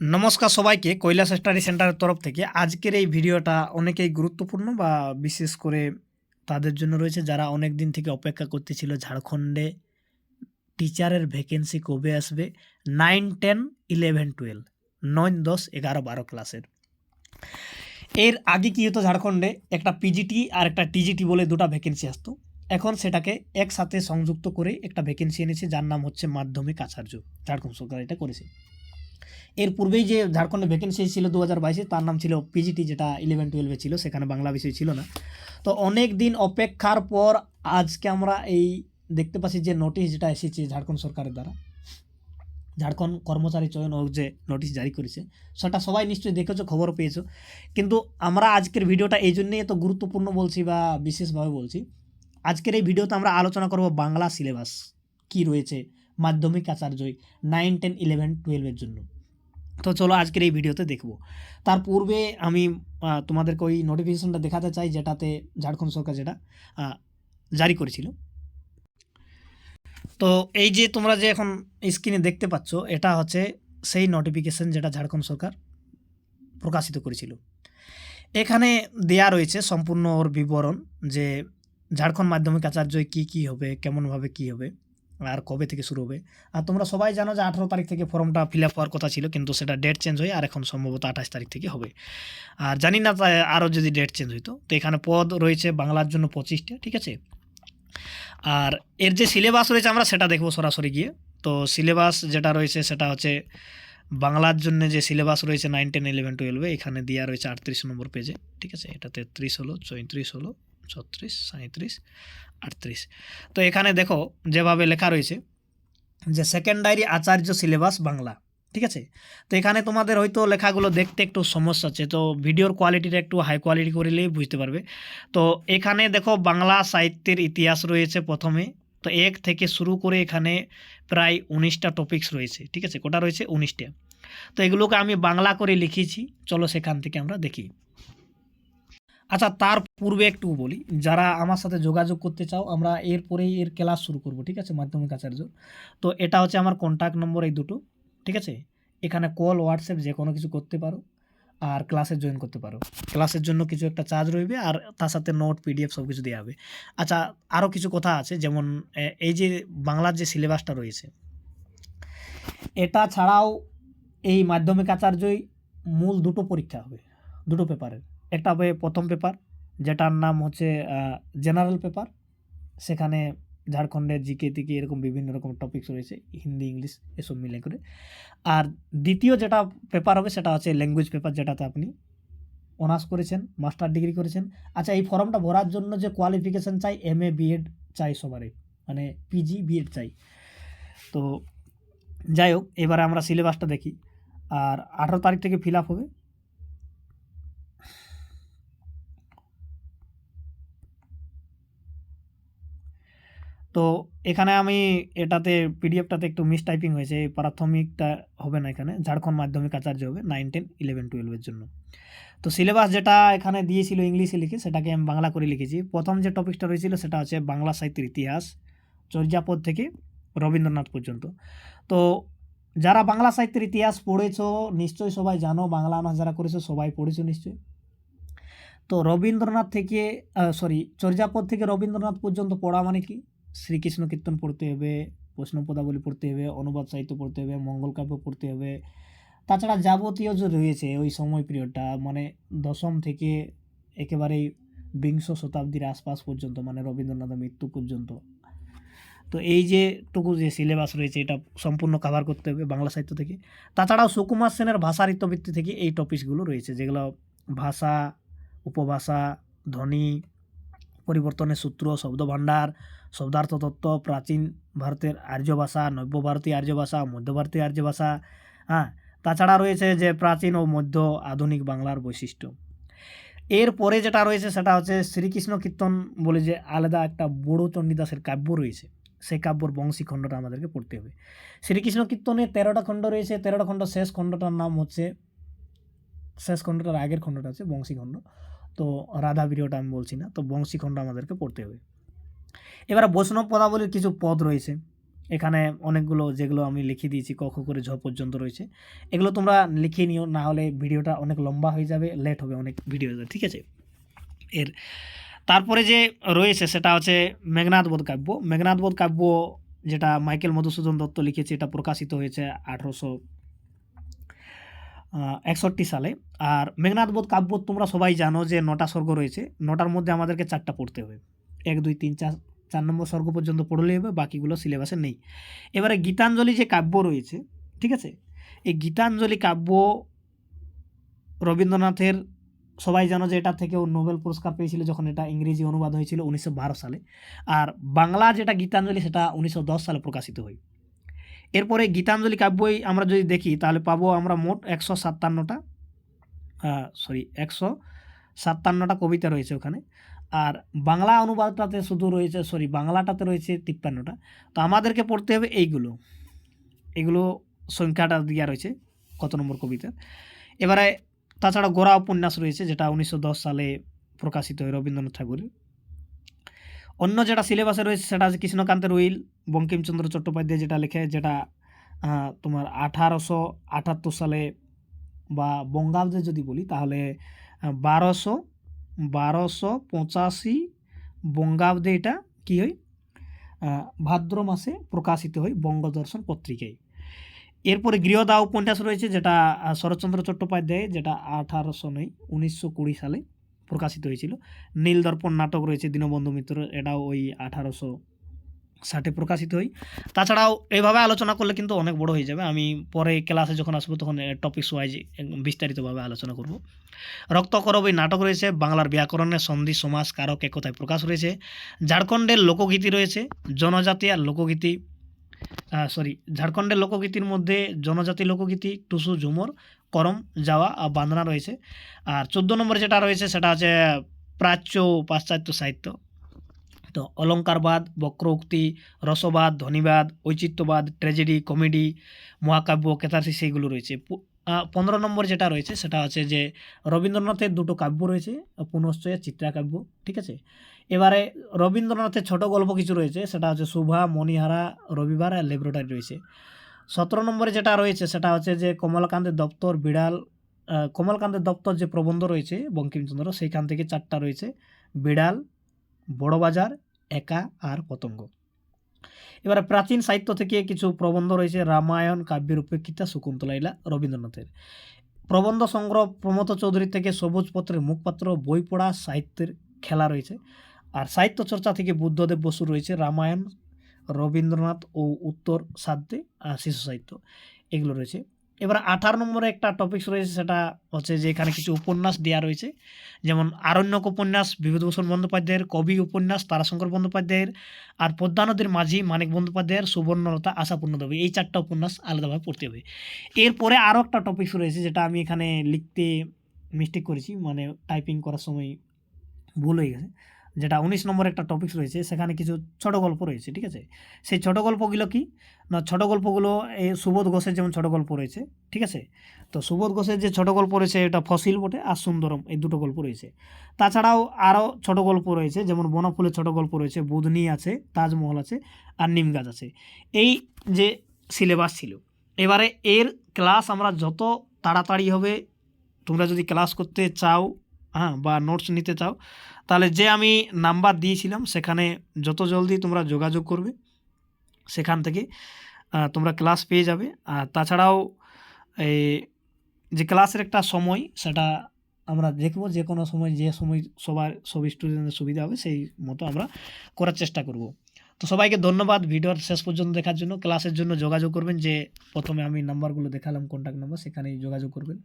নমস্কার সবাইকে, কৈলাস স্টাডি সেন্টারের তরফ থেকে। আজকের এই ভিডিওটা অনেকেই গুরুত্বপূর্ণ বা বিশেষ করে তাদের জন্য রয়েছে, যারা অনেক দিন থেকে অপেক্ষা করতেছিল ঝাড়খণ্ডে। টিচারের ভ্যাকেন্সি কবে আসবে? নাইন, টেন, ইলেভেন, টুয়েলভ, নয়, দশ, এগারো, বারো ক্লাসের। এর আগে কী হতো ঝাড়খণ্ডে? একটা পিজিটি আর একটা টিজিটি বলে দুটো ভ্যাকেন্সি আসতো। এখন সেটাকে একসাথে সংযুক্ত করে একটা ভ্যাকেন্সি এনেছে, যার নাম হচ্ছে মাধ্যমিক আচার্য। ঝাড়খণ্ড সরকার এটা করেছে। এর পূর্বেই যে ঝাড়খণ্ডে ভ্যাকেন্সি ছিল দু হাজার বাইশে, তার নাম ছিল পিজিটি যেটা ইলেভেন টুয়েলভে ছিল, সেখানে বাংলা বিষয় ছিল না। তো অনেক দিন অপেক্ষার পর আজকে আমরা এই দেখতে পাচ্ছি যে নোটিশ যেটা এসেছে ঝাড়খণ্ড সরকারের দ্বারা, ঝাড়খণ্ড কর্মচারী চয়ন ও যে নোটিশ জারি করেছে, সেটা সবাই নিশ্চয়ই দেখেছ, খবর পেয়েছ। কিন্তু আমরা আজকের ভিডিওটা এই জন্যই এত গুরুত্বপূর্ণ বলছি বা বিশেষভাবে বলছি, আজকের এই ভিডিওতে আমরা আলোচনা করব বাংলা সিলেবাস, কি রয়েছে, মাধ্যমিক আচার্যই নাইন টেন ইলেভেন টুয়েলভের জন্য। তো চলো আজকের এই ভিডিওতে দেখব। তার পূর্বে আমি তোমাদেরকে ওই নোটিফিকেশনটা দেখাতে চাই, যেটাতে ঝাড়খণ্ড সরকার যেটা জারি করেছিল। তো এই যে তোমরা যে এখন স্ক্রিনে দেখতে পাচ্ছ, এটা হচ্ছে সেই নোটিফিকেশন যেটা ঝাড়খণ্ড সরকার প্রকাশিত করেছিল। এখানে দেয়া রয়েছে সম্পূর্ণ ওর বিবরণ যে ঝাড়খণ্ড মাধ্যমিক আচার্যই কী কী হবে, কেমনভাবে কী হবে। আর কবে থেকে শুরু হবে? আর তোমরা সবাই জানো যে আঠারো তারিখ থেকে ফর্মটা ফিল আপ হওয়ার কথা ছিল, কিন্তু সেটা ডেট চেঞ্জ হয়ে আর এখন সম্ভবত আঠাশ তারিখ থেকে হবে। আর জানি না আরও যদি ডেট চেঞ্জ হইতো তো। এখানে পদ রয়েছে বাংলার জন্য পঁচিশটা, ঠিক আছে? আর এর যে সিলেবাস রয়েছে আমরা সেটা দেখব সরাসরি গিয়ে। তো সিলেবাস যেটা রয়েছে সেটা হচ্ছে বাংলার জন্য যে সিলেবাস রয়েছে নাইন টেন ইলেভেন টুয়েলভে এখানে দেওয়া রয়েছে আটত্রিশ নম্বর পেজে ঠিক আছে? এটা তেত্রিশ হলো, চৌত্রিশ হলো ছত্রিশ সাঁত্রিশ আটত্রিশ। তো এখানে দেখো যেভাবে লেখা রয়েছে যে সেকেন্ডারি আচার্য সিলেবাস বাংলা, ঠিক আছে? তো এখানে তোমাদের হয়তো লেখাগুলো দেখতে একটু সমস্যা আছে তো ভিডিওর কোয়ালিটিটা একটু হাই কোয়ালিটি করলেই বুঝতে পারবে। তো এখানে দেখো বাংলা সাহিত্যের ইতিহাস রয়েছে প্রথমে, তো এক থেকে শুরু করে এখানে প্রায় উনিশটা টপিকস রয়েছে, ঠিক আছে? কোটা রয়েছে? উনিশটা। তো এগুলোকে আমি বাংলা করে লিখেছি, চলো সেখান থেকে আমরা দেখি। আচ্ছা তার পূর্বে একটু বলি। যারা আমার সাথে যোগাযোগ করতে চাও, আমরা এরপরেই এর ক্লাস শুরু করব, ঠিক আছে, মাধ্যমিক আচার্য। তো এটা হচ্ছে আমার কন্ট্যাক্ট নম্বর এই দুটো, ঠিক আছে? এখানে কল হোয়াটসঅ্যাপ যে কোনো কিছু করতে পারো আর ক্লাসে জয়েন করতে পারো। ক্লাসের জন্য কিছু একটা চার্জ রইবে আর তার সাথে নোট পিডিএফ সব কিছু দেওয়া হবে। আচ্ছা আরও কিছু কথা আছে, যেমন এই যে বাংলার যে সিলেবাসটা রয়েছে, এটা ছাড়াও এই মাধ্যমিক আচার্যই মূল দুটো পরীক্ষা হবে, দুটো পেপারের একটা হবে প্রথম পেপার যেটার নাম হচ্ছে জেনারেল পেপার সেখানে ঝাড়খণ্ডের জিকে টিকে এরকম বিভিন্ন রকম টপিকস রয়েছে, হিন্দি, ইংলিশ, এসব মিলে করে। আর দ্বিতীয় যেটা পেপার হবে সেটা হচ্ছে ল্যাঙ্গুয়েজ পেপার যেটাতে আপনি অনার্স করেছেন মাস্টার ডিগ্রি করেছেন। আচ্ছা এই ফর্মটা ভরার জন্য যে কোয়ালিফিকেশান চাই এম এ বিএড চাই সবারই মানে পিজি বিএড চাই। তো যাই হোক, এবারে আমরা সিলেবাসটা দেখি। আর আঠারো তারিখ থেকে ফিল আপ হবে। তো এখানে আমি এটাতে পিডিএফটাতে একটু মিস টাইপিং হয়েছে, এই প্রাথমিকটা হবে না এখানে, ঝাড়খণ্ড মাধ্যমিক আচার্য হবে নাইন টেন ইলেভেন টুয়েলভের জন্য। তো সিলেবাস যেটা এখানে দিয়েছিল ইংলিশে লিখে, সেটাকে আমি বাংলা করে লিখেছি। প্রথম যে টপিকটা রয়েছিল, সেটা হচ্ছে বাংলা সাহিত্যের ইতিহাস, চর্যাপদ থেকে রবীন্দ্রনাথ পর্যন্ত। তো যারা বাংলা সাহিত্যের ইতিহাস পড়েছো, নিশ্চয়ই সবাই জানো, বাংলা অনার্স যারা করেছ, সবাই পড়েছো নিশ্চয়ই। তো রবীন্দ্রনাথ থেকে সরি চর্যাপদ থেকে রবীন্দ্রনাথ পর্যন্ত পড়া মানে কি? শ্রীকৃষ্ণ কীর্তন পড়তে হবে, প্রশ্ন পদাবলী পড়তে হবে, অনুবাদ সাহিত্য পড়তে হবে, মঙ্গল কাব্য পড়তে হবে। তাছাড়া যাবতীয় যে রয়েছে ওই সময় পিরিয়ডটা মানে দশম থেকে একেবারেই বিংশ শতাব্দীর আশপাশ পর্যন্ত মানে রবীন্দ্রনাথের মৃত্যু পর্যন্ত। তো এই যে টুকু যে সিলেবাস রয়েছে, এটা সম্পূর্ণ কভার করতে হবে বাংলা সাহিত্য থেকে। তাছাড়াও সুকুমার সেনের ভাষা ঋত্যবৃত্তি থেকে এই টপিকসগুলো রয়েছে, যেগুলো ভাষা, উপভাষা, ধ্বনি পরিবর্তনের সূত্র, শব্দভাণ্ডার শব্দার্থ তত্ত্ব প্রাচীন ভারতের আর্য ভাষা নব্য ভারতীয় আর্য ভাষা মধ্য ভারতীয় আর্য ভাষা হ্যাঁ? তাছাড়া রয়েছে যে প্রাচীন ও মধ্য আধুনিক বাংলার বৈশিষ্ট্য। এর পরে যেটা রয়েছে সেটা হচ্ছে শ্রীকৃষ্ণ কীর্তন বলে যে আলাদা একটা বড় চণ্ডীদাসের কাব্য রয়েছে। সেই কাব্যর বংশী খণ্ডটা আমাদেরকে পড়তে হবে। শ্রীকৃষ্ণ কীর্তনে তেরোটা খণ্ড রয়েছে। তেরোটা খণ্ড শেষ খণ্ডটার নাম হচ্ছে, শেষ খণ্ডটার আগের খণ্ডটা আছে বংশী খণ্ড তো রাধা ভিডিওটা আমি বলছি না, তো বংশী খণ্ড আমাদেরকে পড়তে হবে। এবার বৈষ্ণব পদাবলীর কিছু পদ রয়েছে। এখানে অনেকগুলো যেগুলো আমি লিখে দিয়েছি, ক, খ করে ঝ পর্যন্ত রয়েছে। এগুলো তোমরা লিখে নিও, না হলে ভিডিওটা অনেক লম্বা হয়ে যাবে, লেট হবে অনেক ভিডিও ঠিক আছে? এর তারপরে যে রয়েছে সেটা হচ্ছে মেঘনাথ বোধ কাব্য। মেঘনাথ বোধ কাব্য যেটা মাইকেল মধুসূদন দত্ত লিখেছে, এটা প্রকাশিত হয়েছে আঠারোশো একষট্টি সালে। আর মেঘনাথ বোধ কাব্য তোমরা সবাই জানো যে নটা স্বর্গ রয়েছে। নটার মধ্যে আমাদেরকে চারটা পড়তে হবে। এক, দুই, তিন, চার চার নম্বর স্বর্গ পর্যন্ত পড়লেই হবে, বাকিগুলো সিলেবাসে নেই। এবারে গীতাঞ্জলি যে কাব্য রয়েছে, ঠিক আছে? এই গীতাঞ্জলি কাব্য রবীন্দ্রনাথের সবাই জানো যে এটা থেকেও নোবেল পুরস্কার পেয়েছিল যখন এটা ইংরেজি অনুবাদ হয়েছিল উনিশশো বারো সালে। আর বাংলা যেটা গীতাঞ্জলি, সেটা উনিশশো দশ সালে প্রকাশিত হয়। এরপরে গীতাঞ্জলি কাব্যই আমরা যদি দেখি, তাহলে পাবো আমরা মোট একশো সাতান্নটা সরি একশো সাতান্নটা কবিতা রয়েছে ওখানে। আর বাংলা অনুবাদটাতে শুধু রয়েছে সরি বাংলাটাতে রয়েছে তিপ্পান্নটা। তো আমাদেরকে পড়তে হবে এইগুলো। এগুলো সংখ্যাটা দেওয়া রয়েছে কত নম্বর কবিতা এবারে তাছাড়া গোড়া উপন্যাস রয়েছে, যেটা উনিশশো দশ সালে প্রকাশিত হয় রবীন্দ্রনাথ ঠাকুরের। অন্য যেটা সিলেবাসে রয়েছে সেটা আছে কৃষ্ণকান্তের উইল, বঙ্কিমচন্দ্র চট্টোপাধ্যায় যেটা লেখে, যেটা তোমার আঠারোশো আটাত্তর সালে বা বঙ্গাব্দে যদি বলি, তাহলে বারোশো বারোশো পঁচাশি বঙ্গাব্দে এটা কী হয়? ভাদ্র মাসে প্রকাশিত হয় বঙ্গদর্শন পত্রিকায়। এরপরে গৃহদা উপন্যাস রয়েছে যেটা শরৎচন্দ্র চট্টোপাধ্যায়, যেটা আঠারোশো নয়, উনিশশো কুড়ি সালে প্রকাশিত হয়েছিল। নীলদর্পণ নাটক রয়েছে দীনবন্ধু মিত্র, এটাও ওই আঠারোশো ষাটে প্রকাশিত হয়। তাছাড়াও এইভাবে আলোচনা করলে কিন্তু অনেক বড় হয়ে যাবে। আমি পরে ক্লাসে যখন আসব তখন টপিকস ওয়াইজ বিস্তারিতভাবে আলোচনা করব। রক্তকরব এই নাটক রয়েছে, বাংলার ব্যাকরণের সন্ধি, সমাজ, কারক একতায় প্রকাশ রয়েছে। ঝাড়খণ্ডের লোকগীতি রয়েছে, জনজাতি আর লোকগীতি সরি ঝাড়খণ্ডের লোকগীতির মধ্যে জনজাতি লোকগীতি, টুসু ঝুমর করম যাওয়া বান্দনা রয়েছে। আর চোদ্দ নম্বরে যেটা রয়েছে সেটা হচ্ছে প্রাচ্য পাশ্চাত্য সাহিত্য। তো অলঙ্কারবাদ, বক্রোক্তি, রসবাদ, ধ্বনিবাদ ঐচিত্যবাদ ট্র্যাজেডি, কমেডি, মহাকাব্য কেতারসিস সেইগুলো রয়েছে। পনেরো নম্বর যেটা রয়েছে সেটা হচ্ছে যে রবীন্দ্রনাথের দুটো কাব্য রয়েছে, পুনশ্চয় চিত্রাকাব্য, ঠিক আছে? এবারে রবীন্দ্রনাথের ছোট গল্প কিছু রয়েছে, সেটা হচ্ছে শুভা, মণিহারা, রবিবার আর ল্যাবরেটরি রয়েছে। সতেরো নম্বরে যেটা রয়েছে, সেটা হচ্ছে যে কমলকান্তের দপ্তর, বিড়াল কমলকান্তের দপ্তর যে প্রবন্ধ রয়েছে, বঙ্কিমচন্দ্র, সেইখান থেকে চারটা রয়েছে। বিড়াল বড়বাজার একা আর পতঙ্গ। এবারে প্রাচীন সাহিত্য থেকে কিছু প্রবন্ধ রয়েছে, রামায়ণ কাব্যের উপেক্ষিতা শকুন্তলা এলা রবীন্দ্রনাথের। প্রবন্ধ সংগ্রহ প্রমথ চৌধুরী থেকে সবুজ পত্রের মুখপাত্র বই পড়া সাহিত্যের খেলা রয়েছে। আর সাহিত্য চর্চা থেকে বুদ্ধদেব বসু রয়েছে, রামায়ণ রবীন্দ্রনাথ ও উত্তর সাধ্যে শিশু সাহিত্য। এগুলো রয়েছে। এবার আঠারো নম্বরে একটা টপিকস রয়েছে, সেটা হচ্ছে যে এখানে কিছু উপন্যাস দেওয়া রয়েছে। যেমন আরণ্যক উপন্যাস, বিভূতিভূষণ বন্দ্যোপাধ্যায়ের কবি উপন্যাস, তারাশঙ্কর বন্দ্যোপাধ্যায়ের, আর পদ্মা নদীর মাঝি মানিক বন্দ্যোপাধ্যায়ের সুবর্ণলতা আশাপূর্ণ দেবী এই চারটা উপন্যাস আলাদাভাবে পড়তে হবে। এরপরে আরও একটা টপিকস রয়েছে, যেটা আমি এখানে লিখতে মিস্টেক করেছি মানে টাইপিং করার সময় ভুল হয়ে গেছে। যেটা উনিশ নম্বর একটা টপিকস রয়েছে, সেখানে কিছু ছোট গল্প রয়েছে, ঠিক আছে? সেই ছোট গল্পগুলো কি? না, ছোট গল্পগুলো এই সুবোধ ঘোষের যেমন ছোট গল্প রয়েছে, ঠিক আছে? তো সুবোধ ঘোষের যে ছোট গল্প রয়েছে, এটা ফসিল বটে আর সুন্দরম এই দুটো গল্প রয়েছে। তাছাড়াও আরও ছোট গল্প রয়েছে, যেমন বনফুলের ছোট গল্প রয়েছে বুধনি আছে, তাজমহল আছে আর নিম গাছ আছে। এই যে সিলেবাস ছিল, এবারে এর ক্লাস আমরা যত তাড়াতাড়ি হবে, তোমরা যদি ক্লাস করতে চাও হ্যাঁ বা নোটস নিতে চাও, তাহলে যে আমি নাম্বার দিয়েছিলাম, সেখানে যত জলদি তোমরা যোগাযোগ করবে, সেখান থেকে তোমরা ক্লাস পেয়ে যাবে। আর তাছাড়াও, এই যে ক্লাসের একটা সময়, সেটা আমরা দেখব যে কোনো সময়, যে সময় সবার, সব স্টুডেন্টের সুবিধা হবে, সেই মতো আমরা করার চেষ্টা করব। তো সবাইকে ধন্যবাদ। ভিডিওর শেষ পর্যন্ত দেখার জন্য ক্লাসের জন্য যোগাযোগ করবেন যে প্রথমে আমি নাম্বারগুলো দেখালাম কন্ট্যাক্ট নাম্বার সেখানেই যোগাযোগ করবেন।